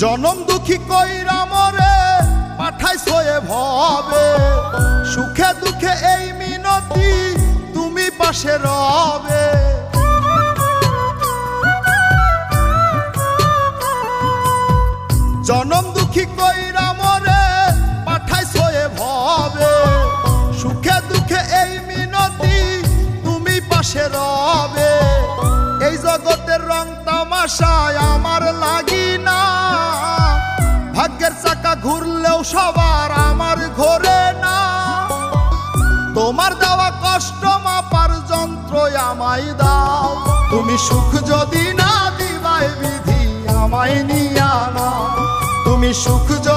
জনম দুঃখী কইরা মরে পাঠাই সয়ে ভবে। সুখে দুঃখে এই মিনতি তুমি পাশে রবে। জনম দুঃখী কইরা মরে পাঠাই সয়ে ভবে। সুখে দুঃখে এই মিনতি তুমি পাশে রবে। এই জগতের রং তামাশায় আমার সবার আমার ঘরে না। তোমার দেওয়া কষ্ট মাপার যন্ত্র আমায় দাও। তুমি সুখ যদি না দিবাই বিধি আমায় নিয়ে না তুমি সুখ যদি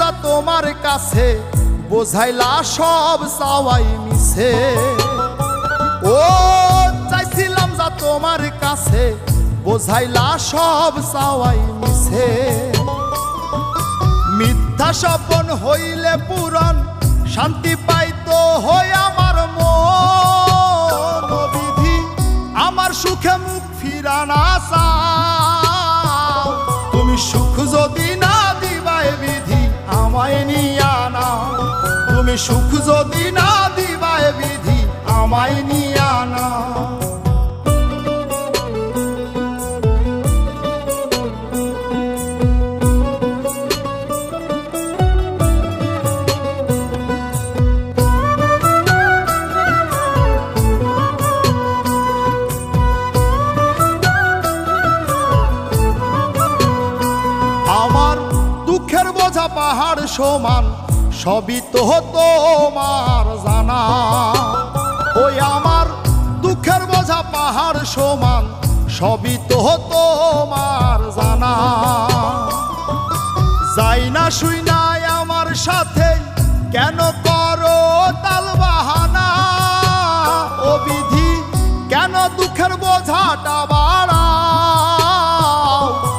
যা তোমার কাছে, বোঝাইলা সব চাওয়াই মিছে। ও, চাইছিলাম যা তোমার কাছে, বোঝাইলা সব চাওয়াই মিছে। মিথ্যা স্বপন হইলে পূরণ, শান্তি পাইতো হই আমার মন। বিধি আমার সুখে মুখ ফিরানা চাও তুমি সুখ যদি না দিবাই বিধি আমায় নিয়া না আমার দুঃখের বোঝা পাহাড় সমান সবই তো তোমার জানা। ওই আমার দুঃখের বোঝা পাহাড় সমান, সবই তো তোমার জানা। যাই না শুই নাই আমার সাথে, কেন করো তাল বাহানা? ও বিধি, কেন দুঃখের বোঝাটা বাড়াও?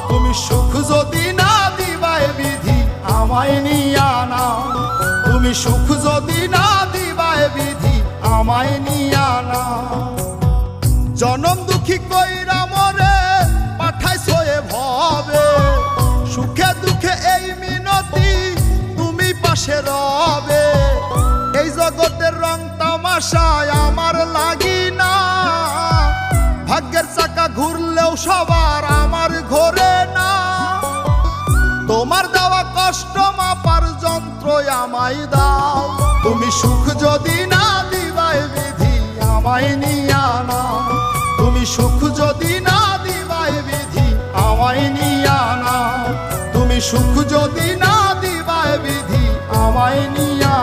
তুমি সুখ যদি না দিবাই বিধি, আমায় নিয়া সুখ যদি না দিবায় বিধি আমায় নিয়া না। জনম দুঃখী কইরা মরে পাঠাই সয়ে ভবে। সুখে দুঃখে এই মিনতি তুমি পাশে রবে। এই জগতের রং তামাশায় আমার লাগি না। আমায় দাও। তুমি সুখ যদি না দিবাই বিধি আমায় নিয়া নাও। তুমি সুখ যদি না দিবাই বিধি আমায় নিয়া না তুমি সুখ যদি না দিবাই বিধি আমায় নিয়া